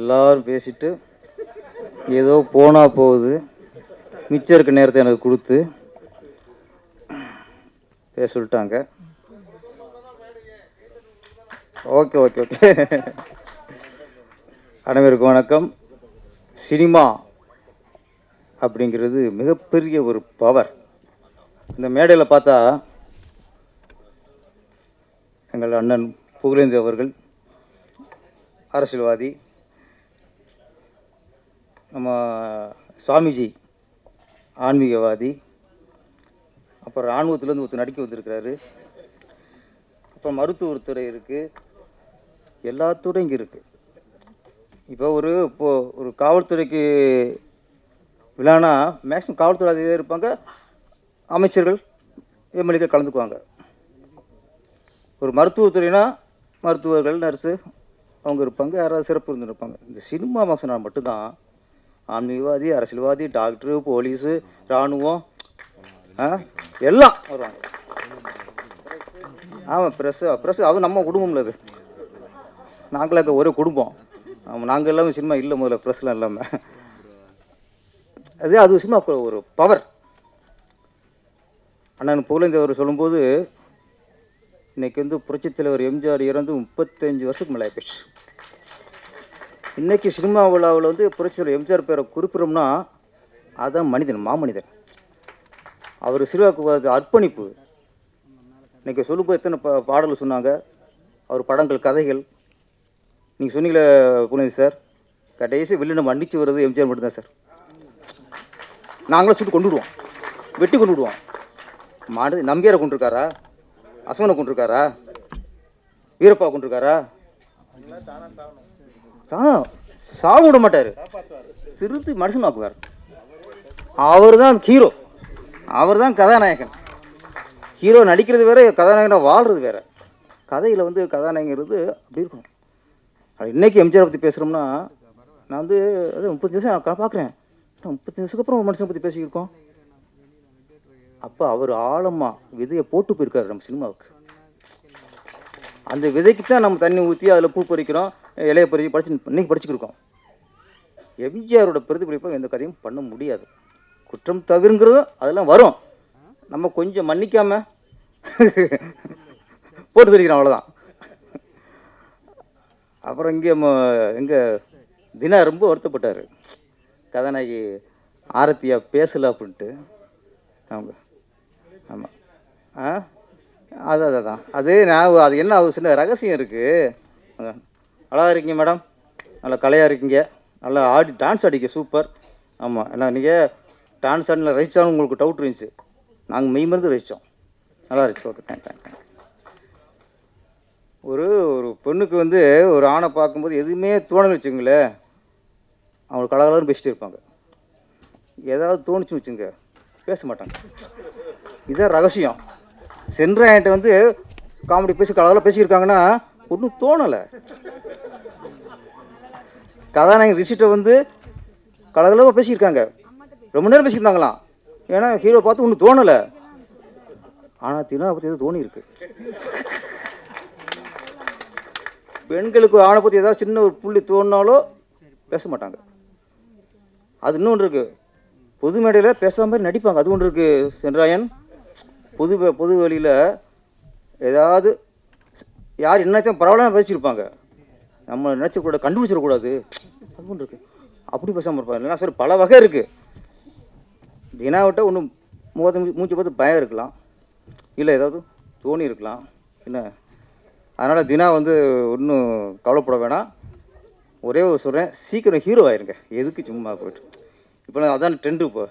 எல்லாரும் பேசிட்டு ஏதோ போனால் போகுது. மிச்சம் இருக்க நேரத்தை எனக்கு கொடுத்து பேச சொல்லிட்டாங்க. Okay okay okay. அனைவருக்கும் வணக்கம். சினிமா அப்படிங்கிறது மிகப்பெரிய ஒரு பவர் இந்த மேடையில் பார்த்தா எங்கள் அண்ணன் புகழேந்தி அவர்கள் அரசியல்வாதி நம்ம சுவாமிஜி ஆன்மீகவாதி அப்புறம் இராணுவத்துலேருந்து ஒருத்தர் நடிக்க வந்திருக்கிறாரு. அப்புறம் மருத்துவத்துறை இருக்குது எல்லாத்துறையும் இங்கே இருக்குது இப்போ ஒரு இப்போ ஒரு காவல்துறைக்கு விழானா மேக்ஸிமம் காவல்துறை அதிகாரி இருப்பாங்க. அமைச்சர்கள் எம்எல்ஏக்கள் கலந்துக்குவாங்க. ஒரு மருத்துவத்துறைனா மருத்துவர்கள் நர்ஸு அவங்க இருப்பாங்க. யாராவது சிறப்பு இருந்து இருப்பாங்க. இந்த சினிமா ஃபங்க்ஷனால் மட்டும்தான் ஆன்மீகவாதி அரசியல்வாதி டாக்டரு போலீஸு இராணுவம் ஆ? எல்லாம் வருவாங்க. ஆமாம் ப்ரெஸ்ஸு ப்ரெஸ் அது நம்ம குடும்பம்ல அது. நாங்களாக்க ஒரே குடும்பம். ஆமாம் நாங்கள் எல்லாமே சினிமா இல்லை முதல்ல ப்ரெஸ்லாம் இல்லாமல் அது அது சினிமா ஒரு பவர் அண்ணன் புகழேந்தி அவர் சொல்லும்போது இன்னைக்கு வந்து புரட்சித் தலைவர் எம்ஜிஆர் இறந்து முப்பத்தஞ்சு வருஷத்துக்கு மேலே ஆயிடுச்சு இன்றைக்கி சினிமா விழாவில் வந்து புரட்சித் எம்ஜிஆர் பேரை குறிப்பிடுறோம்னா அதுதான் மனிதன் மாமனிதன். அவர் சிறுவாக்கு அர்ப்பணிப்பு. இன்னைக்கு சொல்லும்போது எத்தனை பா பாடல்கள் சொன்னாங்க. அவர் படங்கள் கதைகள். நீங்கள் சொன்னீங்களே புனிதி சார். கடைசி வில்லனை மன்னிச்சு வர்றது எம்ஜிஆர் மட்டும்தான் சார். நாங்களும் சுட்டு கொண்டு விடுவோம். வெட்டி கொண்டு விடுவோம். மாடு நம்பியாரை கொண்டிருக்காரா? அசோனை கொண்டிருக்காரா? வீரப்பா கொண்டிருக்காரா? தான் சாக விட மாட்டார். திருத்தி மனுஷனாக்குவார் அவர் தான் ஹீரோ அவர் தான் கதாநாயகன். ஹீரோ நடிக்கிறது வேற கதாநாயகனாக வாழ்கிறது வேற. கதையில் வந்து கதாநாயகங்கிறது அப்படி இருக்கணும் அது இன்றைக்கி எம்ஜிஆர் பற்றி பேசுகிறோம்னா நான் வந்து அது முப்பத்தஞ்சு வருஷம் நான் பார்க்குறேன் முப்பத்தஞ்சு வருஷத்துக்கு அப்புறம் ஒரு மனுஷனை பற்றி பேசியிருக்கோம் அப்போ அவர் ஆழமாக விதையை போட்டு போயிருக்காரு நம்ம சினிமாவுக்கு. அந்த விதைக்கு தான் நம்ம தண்ணி ஊற்றி அதில் பூ பறிக்கிறோம். இளைய பிரதி படிச்சு இன்னைக்கு படிச்சுக்கிருக்கோம். எம்ஜிஆரோட பிரதிபலிப்பை எந்த கதையும் பண்ண முடியாது. குற்றம் தவிர்ங்கிறதும் அதெல்லாம் வரும். நம்ம கொஞ்சம் மன்னிக்காம போட்டு தெரிக்கிறோம் அவ்வளோதான் அப்புறம் இங்கே எங்கே தினா ரொம்ப வருத்தப்பட்டார். கதாநாயகி ஆரத்தியா பேசலை அப்படின்ட்டு. அவங்க ஆமாம் ஆ? அது அது அதான் அது நான் அது என்ன அது சின்ன ரகசியம் இருக்குது நல்லா இருக்கீங்க மேடம் நல்லா கலையாக இருக்கீங்க. நல்லா ஆடி டான்ஸ் அடிக்க சூப்பர் ஆமாம் என்ன நீங்கள் டான்ஸ் ஆடினில் ரசித்தாலும் உங்களுக்கு டவுட் இருந்துச்சு. நாங்கள் மெய் மருந்து ரசித்தோம் நல்லா இருந்துச்சு. ஓகே தேங்க் தேங்க் தேங்க் ஒரு ஒரு பெண்ணுக்கு வந்து ஒரு ஆணை பார்க்கும்போது எதுவுமே தோணுன்னு வச்சுங்களேன் அவங்க கலகலன்னு பேசிட்டு இருப்பாங்க. ஏதாவது தோணுச்சுன்னு வச்சுங்க பேச மாட்டாங்க. இதுதான் ரகசியம். சென்ற என்கிட்ட வந்து காமெடி பேசி கலகலாக பேசியிருக்காங்கன்னா ஒன்றும் தோணலை. கதாநாயகன் ரிசிட்டை வந்து கலகலமாக பேசியிருக்காங்க. ரொம்ப நேரம் பேசியிருந்தாங்களாம். ஏன்னா ஹீரோ பார்த்து ஒன்றும் தோணலை. ஆனால் தினம் பற்றி எதுவும் தோணி இருக்கு பெண்களுக்கு ஆணை பற்றி ஏதாவது சின்ன ஒரு புள்ளி தோணினாலோ பேச மாட்டாங்க. அது இன்னொன்று இருக்குது பொது மேடையில் பேசாத மாதிரி நடிப்பாங்க. அது ஒன்று இருக்குது சென்றாயன். பொது பொது வழியில் ஏதாவது யார் என்னாச்சும் பரவாயில்ல பேசியிருப்பாங்க. நம்ம நினச்சக்கூடாது கண்டுபிடிச்சிடக்கூடாது அது இருக்கு. அப்படி பேசாமல் இருப்பாங்க. இல்லைன்னா சரி பல வகை இருக்குது தினாவிட்ட ஒன்று முகத்தை மூச்சு மூஞ்சி பார்த்து பயம் இருக்கலாம். இல்லை ஏதாவது தோணி இருக்கலாம். என்ன? அதனால் தினா வந்து ஒன்றும் கவலைப்பட வேணாம். ஒரே ஒரு சொல்கிறேன் சீக்கிரம் ஹீரோ ஆயிருங்க. எதுக்கு சும்மா போயிட்டு? இப்போ நான் அதான் ட்ரெண்டு இப்போ.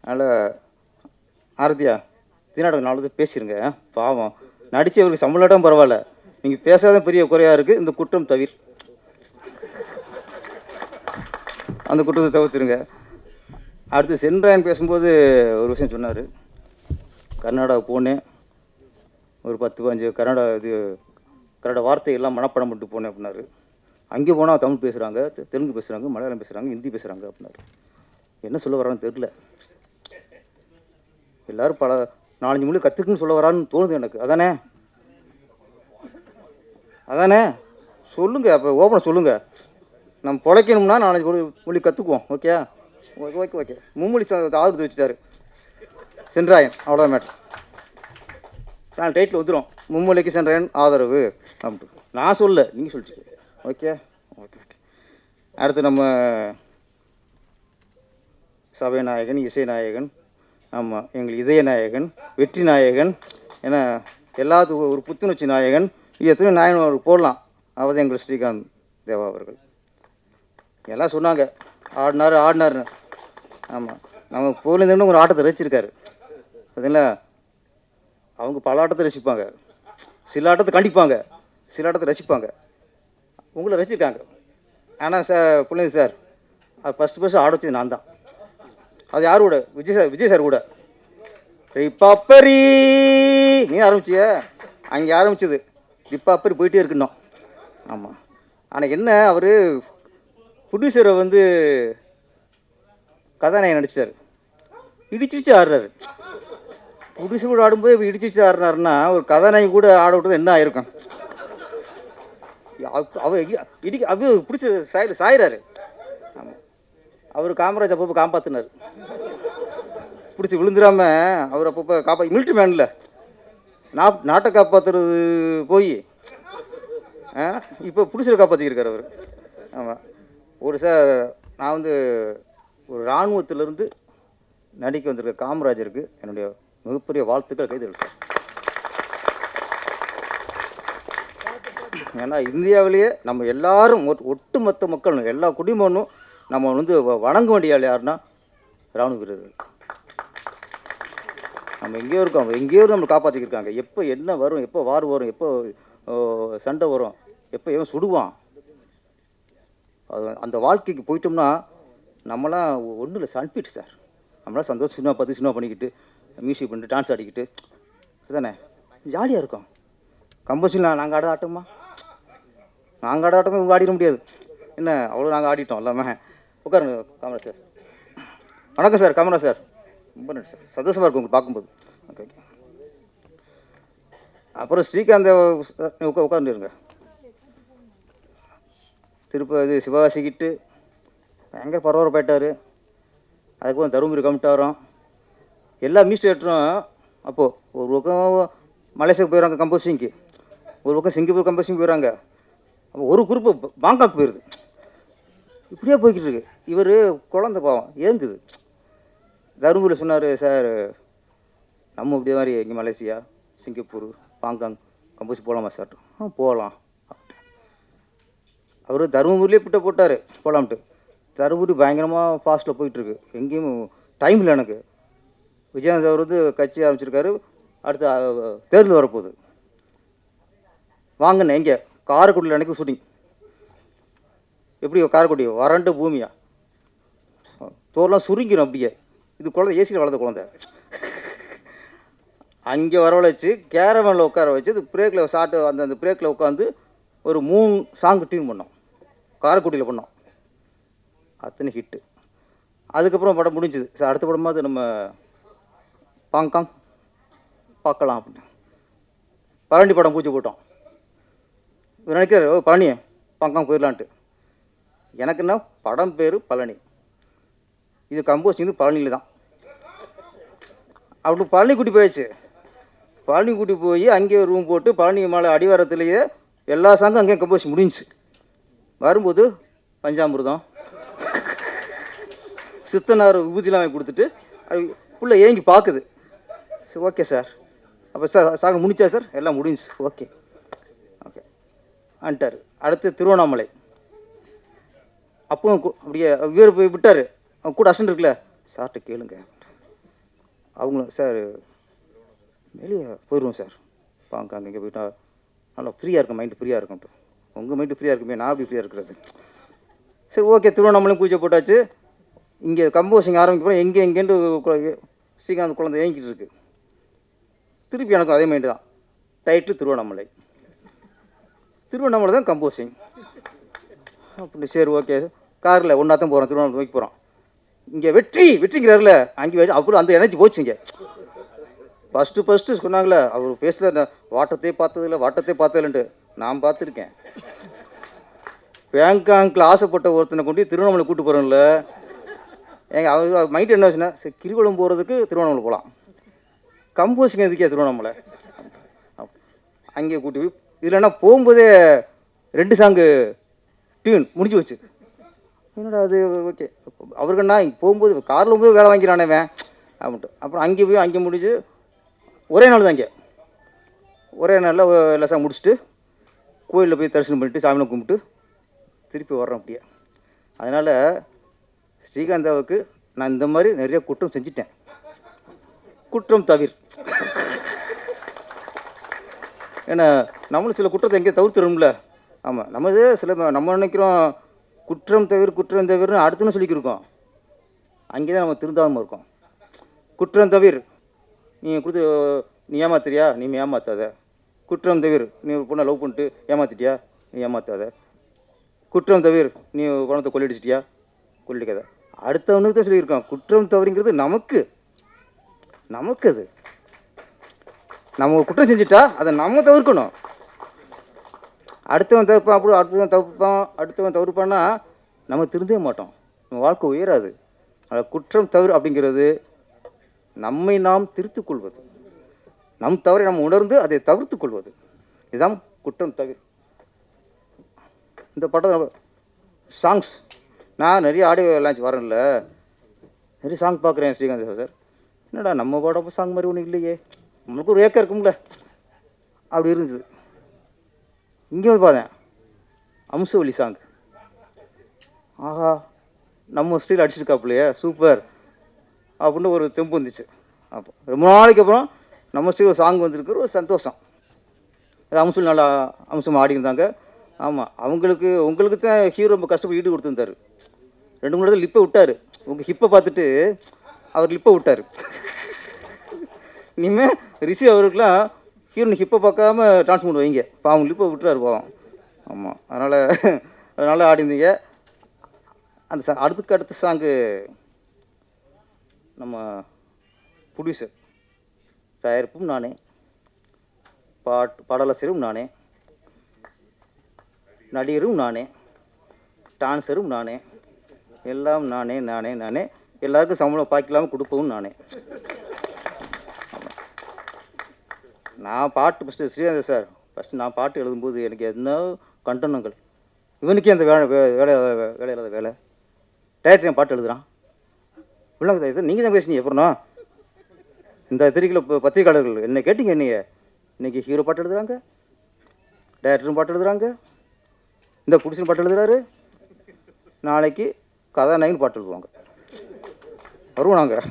அதனால் ஆரத்தியா தினாட நாலு பேசிடுங்க பாவம். நடித்தவருக்கு சம்பளம் பரவாயில்ல. நீங்கள் பேசாத பெரிய குறையாக இருக்குது இந்த குற்றம் தவிர. அந்த குற்றத்தை தவிர்த்துருங்க. அடுத்து சென்றாயன் பேசும்போது ஒரு விஷயம் சொன்னார். கர்நாடகா போனேன். ஒரு பத்து பதினஞ்சு கர்நாடகா இது கன்னட வார்த்தையெல்லாம் மனப்படம் பண்ணிட்டு போனேன் அப்படின்னாரு. அங்கே போனால் தமிழ் பேசுகிறாங்க தெலுங்கு பேசுகிறாங்க மலையாளம் பேசுகிறாங்க ஹிந்தி பேசுகிறாங்க அப்படின்னாரு. என்ன சொல்ல வரான்னு தெரில எல்லாரும் பல நாலஞ்சு மொழி கற்றுக்குன்னு சொல்ல வரான்னு தோணுது எனக்கு. அதானே? அதானே? சொல்லுங்கள் அப்போ ஓப்பனாக சொல்லுங்கள் நம்ம பிழைக்கணும்னா நாலஞ்சு மொழி மொழி கற்றுக்குவோம் ஓகே ஓகே ஓகே ஓகே மும்மொழி ஆதரவு வச்சுட்டாரு. சென்றாயன் அவ்வளோதான் மேட்ரு நான் டைட்டில் வந்துடும் மும்மொழிக்கு சென்றாயன் ஆதரவு. அப்படின்ட்டு. நான் சொல்ல நீங்கள் சொல்லிட்டு ஓகே ஓகே ஓகே அடுத்து நம்ம சபைநாயகன் இசைநாயகன் ஆமாம் எங்கள் இதய நாயகன் வெற்றி நாயகன் ஏன்னா எல்லாத்துக்கும் ஒரு புத்துணர்ச்சி நாயகன் எத்தனையோ எத்தனை நாயகன் அவர் போடலாம். அவர் எங்கள் ஸ்ரீகாந்த் தேவா அவர்கள். எல்லாம் சொன்னாங்க. ஆடினார் ஆடினாருன்னு. ஆமாம் நம்ம போலேருந்து ஒரு ஆட்டத்தை ரசிச்சிருக்காரு. பார்த்தீங்களா அவங்க பல ஆட்டத்தை ரசிப்பாங்க. சில ஆட்டத்தை கண்டிப்பாங்க. சில ஆட்டத்தை ரசிப்பாங்க. உங்களை ரசிச்சிருக்காங்க. ஆனால் சார் பிள்ளைங்க சார் அது ஃபஸ்ட்டு ஃபஸ்ட்டு ஆட வச்சது நான் தான். அது யார் கூட? விஜய் சார் விஜய் சார் கூட. ரிப்பப்பரி நீ ஆரம்பிச்சிய? அங்கே ஆரம்பிச்சது. ரிப்பப்பரி போயிட்டே இருக்கணும். ஆமாம் ஆனால் என்ன அவர் ப்ரொடியூசரை வந்து கதாநாயகன் நடிச்சார் இடிச்சு இடிச்சு ஆடுறாரு. ப்ரொடியூசர் கூட ஆடும்போது இப்போ இடிச்சு இடிச்சு ஆடுறாருன்னா ஒரு கதாநாயகன் கூட ஆட விட்டது என்ன ஆயிருக்கும்? அவ- இடி இடிக்க அவ பிடிச்ச சாய் சாயிறாரு. ஆமாம் அவர் காமராஜ் அப்பப்போ காப்பாற்றினார் பிடிச்சி விழுந்துடாமல் அவர் அப்பப்போ காப்பா மிலிட்ரி மேனில் நான் நாட்டை காப்பாற்றுறது போய் இப்போ பிடிச்சரை காப்பாற்றிருக்கார் அவர். ஆமாம் ஒரு சார் நான் வந்து ஒரு இராணுவத்திலேருந்து நடிக்க வந்திருக்க காமராஜருக்கு என்னுடைய மிகப்பெரிய வாழ்த்துக்கள் கைதல் சார். ஏன்னா இந்தியாவிலேயே நம்ம எல்லாரும் ஒட்- ஒட்டுமொத்த மக்களும் எல்லா குடிமகனும் நம்ம வந்து வ- வணங்க வேண்டிய யாருன்னா ராணுவ வீரர்கள். நம்ம எங்கேயோ இருக்கோம். எங்கேயோ நம்மளை காப்பாற்றிக்கிருக்காங்க எப்போ என்ன வரும் எப்போ வார் வரும் எப்போ சண்டை வரும் எப்போ எவன் சுடுவான்? அது அந்த வாழ்க்கைக்கு போயிட்டோம்னா நம்மளாம் ஒன்றும் இல்லை சன்ஃபிட் சார். நம்மளாம் சந்தோஷம் சினிமா பார்த்து சினிமா பண்ணிக்கிட்டு மியூசிக் பண்ணிட்டு டான்ஸ் ஆடிக்கிட்டு. இதுதானே ஜாலியாக இருக்கும். கம்போசிஷன் நாங்கள் ஆட ஆட்டோமா? நாங்கள் ஆட ஆட்டமே ஆடிட முடியாது. என்ன அவ்வளோ நாங்கள் ஆடிட்டோம் எல்லாமே உட்காருங்க காமரா சார். வணக்கம் சார் காமரா சார். ரொம்ப நன்றி சார். சந்தோஷமாக இருக்கும் உங்களுக்கு பார்க்கும்போது. ஓகே ஓகே அப்புறம் ஸ்ரீகாந்த் உட்கா உட்காந்துருங்க திருப்ப இது சிவகாசிக்கிட்டு பயங்கர பரவாயில்ல போயிட்டார். அதுக்கப்புறம் தருமபுரி கமிட்டாரம். எல்லா மினிஸ்டேட்டரும் அப்போது ஒரு பக்கம் மலேசியாவுக்கு போயிடறாங்க கம்போசிங்க்கு ஒரு பக்கம் சிங்கப்பூர் கம்போசிங் போயிடறாங்க. அப்போ ஒரு குரூப்பு பாங்காக் போயிடுது இப்படியே போய்கிட்டு இருக்கு. இவர் குழந்த பாவம் ஏங்குது. தருமபுரியில் சொன்னார் சார் நம்ம இப்படி மாதிரி இங்கே மலேசியா சிங்கப்பூர் பாங்காங் கம்போஸ் போகலாமா சார்? ஆ போகலாம் அவர் தருமபுரியிலே பிட்ட போட்டார் போகலாம்ட்டு தருமபுரி பயங்கரமாக ஃபாஸ்ட்டில் போயிட்டுருக்கு. எங்கேயும் டைம் இல்லை எனக்கு. விஜயகாந்த் அவர் வந்து கட்சி ஆரம்பிச்சிருக்காரு அடுத்து தேர்தல் வரப்போகுது. வாங்கண்ணே எங்கே காரைக்குடியில் எனக்கு ஷூட்டிங் எப்படி காரைக்குடி வறண்ட பூமியா? தோரெலாம் சுருங்கிடும் அப்படியே. இது குழந்தை ஏசியில் வளர்ந்த குழந்தை. அங்கே வரவழைச்சு கேரவனில் உட்கார வச்சு இது பிரேக்கில் சாட்டு அந்த அந்த பிரேக்கில் உட்காந்து ஒரு மூணு சாங் டியூன் பண்ணோம். காரக்குட்டியில் பண்ணோம். அத்தனை ஹிட்டு அதுக்கப்புறம் படம் முடிஞ்சுது. சார் அடுத்த படமாவது நம்ம பாங்காங் பார்க்கலாம் அப்படின்னு. பழனி படம் பூச்சி போட்டோம். இவர் நினைக்கிறார் ஓ பழனி பாங்காங் போயிடலான்ட்டு. எனக்கு என்ன படம் பேர் பழனி. இது கம்போஸ்டிங் வந்து பழனியில் தான். அப்படி பழனி கூட்டி போயாச்சு. பழனி கூட்டி போய் அங்கேயே ரூம் போட்டு பழனி மலை அடிவாரத்துலேயே எல்லா சாங்கும் அங்கேயும் கம்போஸ் முடிஞ்சுச்சு. வரும்போது பஞ்சாமிர்தம் சித்தனார் விபூதிலாம் வாங்கி கொடுத்துட்டு அது புள்ள ஏங்கி பார்க்குது சரி ஓகே சார் அப்போ சார் சாங் முடிச்சா சார் எல்லாம் முடிஞ்சுச்சு. ஓகே ஓகே ஆன்ட்டார் அடுத்து திருவண்ணாமலை. அப்பவும் அப்படியே வீர போய் விட்டார். அவங்க கூட அசன் இருக்குல்ல? சார்கிட்ட கேளுங்க. அவங்களும் சார் வெளியே போயிடுவோம் சார். பாங்க அங்கே இங்கே போயிட்டா நல்லா ஃப்ரீயாக இருக்கும் மைண்டு ஃப்ரீயாக இருக்கும்ட்டு உங்கள் மைண்டு ஃப்ரீயாக இருக்குமே நான் அப்படி ஃப்ரீயாக இருக்கிறது? சரி ஓகே திருவண்ணாமலையும் பூஜை போட்டாச்சு. இங்கே கம்போசிங் ஆரம்பிக்கிறோம் எங்கே எங்கேன்னு ஸ்ரீகாந்த் குழந்தை ஏங்கிட்டு இருக்கு. திருப்பி எனக்கும் அதே மைண்டு தான். டைட்டில் திருவண்ணாமலை. திருவண்ணாமலை தான் கம்போசிங். அப்படி சரி ஓகே காரில் ஒன்றா தான் போகிறோம் திருவண்ணாமலை நோக்கி போகிறோம் இங்கே வெற்றி வெற்றிங்கிறாருல அங்கே அப்புறம் அந்த எனர்ஜி போச்சுங்க. ஃபஸ்ட்டு ஃபஸ்ட்டு சொன்னாங்களே அவர் பேசல அந்த வாட்டத்தை பார்த்ததில்ல வாட்டத்தை பார்த்ததில்லன்ட்டு நான் பார்த்துருக்கேன். பேங்காங்கில் ஆசைப்பட்ட ஒருத்தனை கொண்டு திருவண்ணாமலை கூட்டு போகிறோம்ல எங்கள் அவர் மைண்ட் என்ன ஆச்சுன்னா சரி கிரிவலம் போகிறதுக்கு திருவண்ணாமலை போகலாம் கம்போசிங் எதுக்கே திருவண்ணாமலை? அங்கே கூட்டி போய் இதில் என்ன போகும்போதே ரெண்டு சாங்கு டியூன் முடிஞ்சு வச்சு என்னடா அது ஓகே. அவருக்குண்ணா இங்கே போகும்போது காரில் போய் வேலை வாங்கிறானே அப்படின்ட்டு. அப்புறம் அங்கே போய் அங்கே முடிஞ்சு ஒரே நாள் தான் இங்கே. ஒரே நாளில் எல்லா முடிச்சுட்டு கோயிலில் போய் தரிசனம் பண்ணிட்டு சாமியை கும்பிட்டு திருப்பி வர்றோம் அப்படியே. அதனால் ஸ்ரீகாந்தாவுக்கு நான் இந்த மாதிரி நிறைய குற்றம் செஞ்சிட்டேன். குற்றம் தவிர. ஏன்னா நம்மளும் சில குற்றத்தை எங்கேயும் தவிர்த்துடும்ல ஆமாம் நம்ம சில நம்ம நினைக்கிறோம் குற்றம் தவிர குற்றம் தவிர்னு அடுத்துன்னு சொல்லிக்கிருக்கோம். அங்கே தான் நம்ம திருந்தாமல் இருக்கோம். குற்றம் தவிர நீ கொடுத்து நீ ஏமாத்துறியா? நீ ஏமாத்தாத. குற்றம் தவிர நீ ஒரு பொண்ணை லவ் பண்ணிட்டு ஏமாத்திட்டியா? நீ ஏமாத்தாத. குற்றம் தவிர நீ குணத்தை கொள்ளிடிச்சிட்டியா கொள்ளிக்காத அடுத்தவனுக்கு தான் சொல்லியிருக்கான் குற்றம் தவறுங்கிறது நமக்கு. நமக்கு அது. நம்ம ஒரு குற்றம் செஞ்சுட்டா அதை நம்ம தவிர்க்கணும். அடுத்தவன் தவிர்ப்பான் அப்படி அடுத்தவன் தவிர்ப்பான் அடுத்தவன் தவிர்ப்பான்னா நம்ம திருந்தவே மாட்டோம். நம்ம வாழ்க்கை உயராது. அந்த குற்றம் தவறு அப்படிங்கிறது நம்மை நாம் திருத்து கொள்வது. நம் தவறை நம்ம உணர்ந்து அதை தவிர்த்து கொள்வது. இதுதான் குற்றம் தவிர இந்த படம் சாங்ஸ் நான் நிறைய ஆடியோ லான்ச் வரேன்ல. நிறைய சாங் பார்க்குறேன் ஸ்ரீகாந்த் சார். என்னடா நம்ம படம் சாங் மாதிரி ஒன்றும் இல்லையே. நம்மளுக்கு ஒரு ஏக்கம் இருக்கும்ல. அப்படி இருந்தது. இங்கே வந்து பார்த்தேன் அம்சவழி சாங் ஆஹா நம்ம ஸ்டீல் அடிச்சிருக்காப்புலையே சூப்பர் அப்படின்னு ஒரு தெம்பு வந்துச்சு. அப்போ ரொம்ப நாளைக்கு அப்புறம் நம்ம ஸ்டீல் ஒரு சாங் வந்திருக்கு ஒரு சந்தோஷம். அது நல்லா அம்சம் ஆடியிருந்தாங்க. ஆமாம் அவங்களுக்கு உங்களுக்கு தான் ஹீரோ ரொம்ப கஷ்டப்பட்டு ஈடு கொடுத்துருந்தாரு. ரெண்டு மூணு இடத்துல லிப்பை விட்டார். உங்கள் ஹிப்பை பார்த்துட்டு அவர் லிப்பை விட்டார். இனிமேல் ரிஷி அவருக்கெலாம் ஹீரோயின் ஹிப்பை பார்க்காம டான்ஸ் பண்ணி வைங்க பாவம் லிப்பை விட்டுறாரு பாவம். ஆமாம் அதனால் அதனால் ஆடிருந்தீங்க. அந்த சா அடுத்துக்கு அடுத்த சாங்கு நம்ம ப்ரொடியூசர் தயாரிப்பும் நானே. பாட் பாடலாசிரியரும் நானே. நடிகரும் நானே. டான்ஸரும் நானே. எல்லாம் நானே நானே நானே. எல்லாருக்கும் சம்பளம் பாய்க்கலாமல் கொடுப்பவும் நானே. நான் பாட்டு ஃபஸ்ட்டு ஸ்ரீகாந்த் சார். ஃபஸ்ட்டு நான் பாட்டு எழுதும்போது எனக்கு என்ன கண்டனங்கள். இவனுக்கே அந்த வேலை வே- வேலை வேலை இல்லாத வேலை. டேரக்டர் பாட்டு எழுதுகிறான் இல்லை இது நீங்கள் தான் பேசுனீங்க அப்புறம்னா இந்த திரிக்கையில் இப்போ பத்திரிகையாளர்கள் என்ன கேட்டீங்க நீங்கள் இன்றைக்கி ஹீரோ பாட்டு எழுதுகிறாங்க டேரக்டரும் பாட்டு எழுதுகிறாங்க இந்த புடிசன் பாட்டு எழுதுகிறாரு நாளைக்கு கதாநாயகன் பாட்டு எழுதுவாங்க. வருவோம் நாங்கள்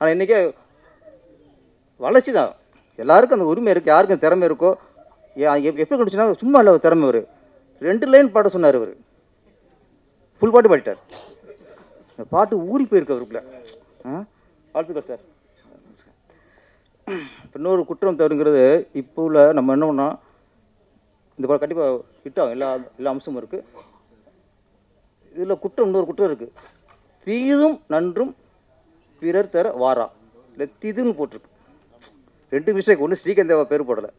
ஆனால் இன்றைக்கே வளர்ச்சி தான். எல்லாருக்கும் அந்த உரிமை இருக்குது யாருக்கும் திறமை இருக்கோ எப்படி கிடைச்சுன்னா சும்மா இல்லை திறமை அவர் ரெண்டு லைன் பாட சொன்னார் அவர் ஃபுல் பாட்டு பாடிட்டார். இந்த பாட்டு ஊறி போயிருக்கு அவருக்குள்ள. ஆ? வாழ்த்துக்கள் சார் இன்னொரு குற்றம் தவறுங்கிறது இப்போ உள்ள நம்ம என்ன பண்ணால் இந்த படம் கண்டிப்பாக ஹிட் ஆகும். எல்லா எல்லா அம்சமும் இருக்குது இதில் குற்றம் இன்னொரு குற்றம் இருக்குது தீதும் நன்றும் பிறர் தர வாரா. இல்லை தீதுன்னு போட்டிருக்கு. ரெண்டு மிஸ்டேக் ஒன்று ஸ்ரீகந்தேவா பேர் போடலை.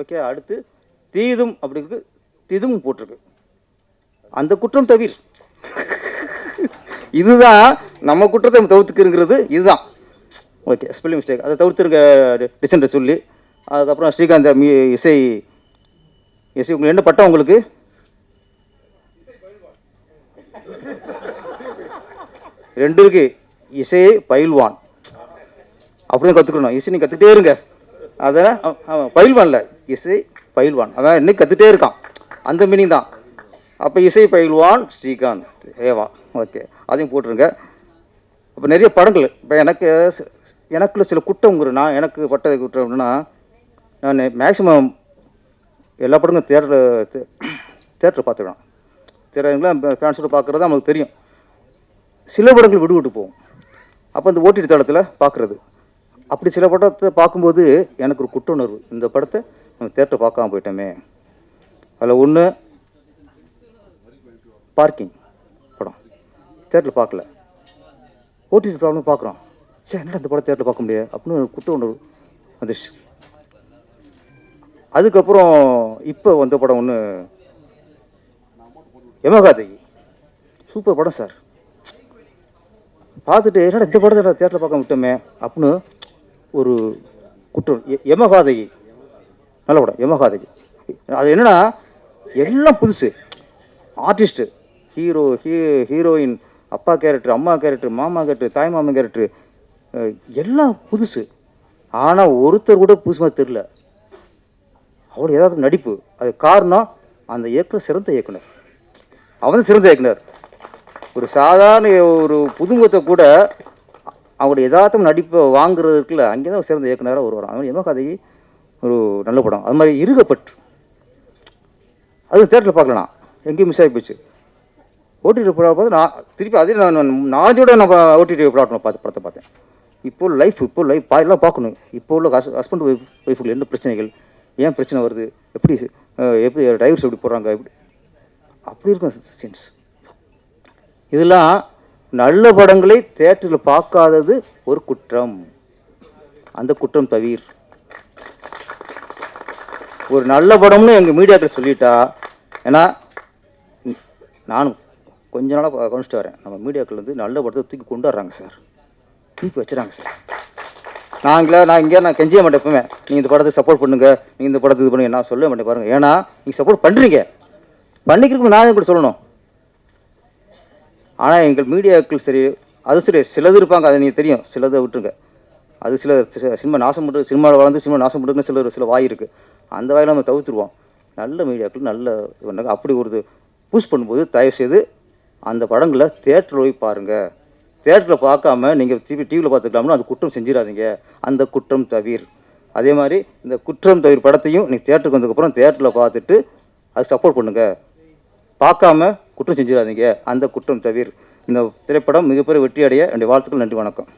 ஓகே அடுத்து தீதும் அப்படிங்கிறது திதும் போட்டிருக்கு. அந்த குற்றம் தவிர. இதுதான் நம்ம குற்றத்தை நம்ம இதுதான். ஓகே ஸ்பெல்லிங் மிஸ்டேக் அதை தவிர்த்துருங்க டிசென்டர் சொல்லி. அதுக்கப்புறம் ஸ்ரீகாந்த் மீ இசை இசை உங்களுக்கு என்ன பட்டம் உங்களுக்கு? ரெண்டு இருக்கு. இசை பயில்வான். அப்படிதான் கற்றுக்கணும் இசை நீ கற்றுக்கிட்டே இருங்க. அதான் அவன் பயில்வான்ல. இசை பயில்வான். அவன் இன்னைக்கு கற்றுட்டே இருக்கான். அந்த மீனிங் தான். அப்போ இசை பயில்வான் ஸ்ரீகாந்த். ஏவா ஓகே. அதையும் போட்டுருங்க. அப்போ நிறைய படங்கள். இப்போ எனக்கு எனக்குள்ள சில குற்றங்கிறனா எனக்கு பட்ட குற்றம் அப்படின்னா நான் மேக்ஸிமம் எல்லா படங்களும் தேட்டரில் தேட்டரில் பார்த்துக்கலாம். திரையரங்குலாம் ஃபேன்ஸோட பார்க்குறது நமக்கு தெரியும். சில படங்கள் விடுவிட்டு போகும். அப்போ இந்த ஓடிடி தளத்தில் பார்க்குறது. அப்படி சில படத்தை பார்க்கும்போது எனக்கு ஒரு குற்ற உணர்வு இந்த படத்தை நம்ம தேட்டரை பார்க்காம போயிட்டோமே. அதில் ஒன்று பார்க்கிங் படம். தேட்டரில் பார்க்கல. ஓடிடி ப்ராப்ளம் பார்க்குறோம். சரி என்னடா இந்த படம் தேட்டரில் பார்க்க முடியாது? அப்படின்னு ஒரு குற்ற உணர்வு வந்துடுச்சு அதுக்கப்புறம் இப்போ வந்த படம் ஒன்று யமகாதேவி. சூப்பர் படம் சார். பார்த்துட்டு என்னடா இந்த படத்தை தேட்டரில் பார்க்க விட்டோமே? அப்படின்னு ஒரு குற்றம். எ- நல்ல படம் யமகாதகி அது என்னன்னா எல்லாம் புதுசு. ஆர்டிஸ்ட்டு ஹீரோ ஹீ ஹீரோயின் அப்பா கேரக்டர் அம்மா கேரக்டர் மாமா கேரக்டர் தாய் மாமன் கேரக்டர் எல்லாம் புதுசு. ஆனால் ஒருத்தர் கூட புதுசுமாக தெரில அவ்வளோ ஏதாவது நடிப்பு. அது காரணம் அந்த இயக்குனர் சிறந்த இயக்குனர். அவன் தான் சிறந்த இயக்குனர். ஒரு சாதாரண ஒரு புதுமுகத்தை கூட அவங்களுடைய யதார்த்தம் நடிப்பை வாங்குறது இருக்குல்ல அங்கே தான் சிறந்த இயக்குனராக வருவார் வரும் அவன் எம கதை ஒரு நல்ல படம். அது மாதிரி இருகப்பட்டு அது தேட்டரில் பார்க்கலாம். எங்கேயும் மிஸ் ஆகி போச்சு. ஓடிடி பார்த்து நான் திருப்பி அதே நான் நாஜோட நான் ஓடிடி பிளாட்ஃபார்ம் பார்த்து படத்தை பார்த்தேன். இப்போ லைஃப் இப்போ லைஃப் எல்லாம் பார்க்கணும். இப்போ உள்ள ஹஸ் ஹஸ்பண்ட் ஒய்ஃப் ஒய்ஃபுக்கு என்ன பிரச்சனைகள்? ஏன் பிரச்சனை வருது? எப்படி எப்படி டைவர்ஸ் எப்படி போடுறாங்க? எப்படி? அப்படி இருக்கும் சீன்ஸ் இதெல்லாம் நல்ல படங்களை தேட்டரில் பார்க்காதது ஒரு குற்றம். அந்த குற்றம் தவிர். ஒரு நல்ல படம்னு எங்கள் மீடியாக்கள் சொல்லிட்டா ஏன்னா நானும் கொஞ்ச நாளாக கவனிச்சுட்டு வரேன். நம்ம மீடியாக்கள் வந்து நல்ல படத்தை தூக்கி கொண்டு வர்றாங்க சார். தூக்கி வச்சுறாங்க சார். நாங்களே நான் இங்கே நான் கெஞ்சிய மாட்டேன் எப்பவுமே. நீங்கள் இந்த படத்துக்கு சப்போர்ட் பண்ணுங்கள் நீங்கள் இந்த படத்துக்கு இது பண்ணுங்க. நான் சொல்ல மாட்டேன் பாருங்கள் ஏன்னா நீங்கள் சப்போர்ட் பண்ணுறீங்க பண்ணிக்கிறதுக்கு நான் கூட சொல்லணும்? ஆனால் எங்கள் மீடியாக்கள் சரி அது சரி சிலது இருப்பாங்க அது நீங்கள் தெரியும். சிலதை விட்டுருங்க. அது சில சினிமா நாசம் பண்ணுறது சினிமாவில் வளர்ந்து சினிமா நாசம் பண்ணுறதுன்னு சில சில வாய் இருக்குது அந்த வாயில் நம்ம தவிர்த்துருவோம். நல்ல மீடியாக்கள் நல்ல இது பண்ணாங்க அப்படி ஒரு புஷ் பண்ணும்போது தயவு செய்து அந்த படங்களை தேட்டரில் போய் பாருங்கள் தேட்டரில் பார்க்காம நீங்கள் டிவி டிவியில் பார்த்துக்கலாம்னு அந்த குற்றம் செஞ்சிடாதீங்க. அந்த குற்றம் தவிர். அதே மாதிரி இந்த குற்றம் தவிர படத்தையும் நீங்கள் தேட்டருக்கு வந்ததுக்கப்புறம் தேட்டரில் பார்த்துட்டு அது சப்போர்ட் பண்ணுங்கள் பார்க்காம குற்றம் செஞ்சிடாதீங்க. அந்த குற்றம் தவிர. இந்த திரைப்படம் மிகப்பெரிய வெற்றி அடைய என்னுடைய வாழ்த்துக்கள் நன்றி வணக்கம்.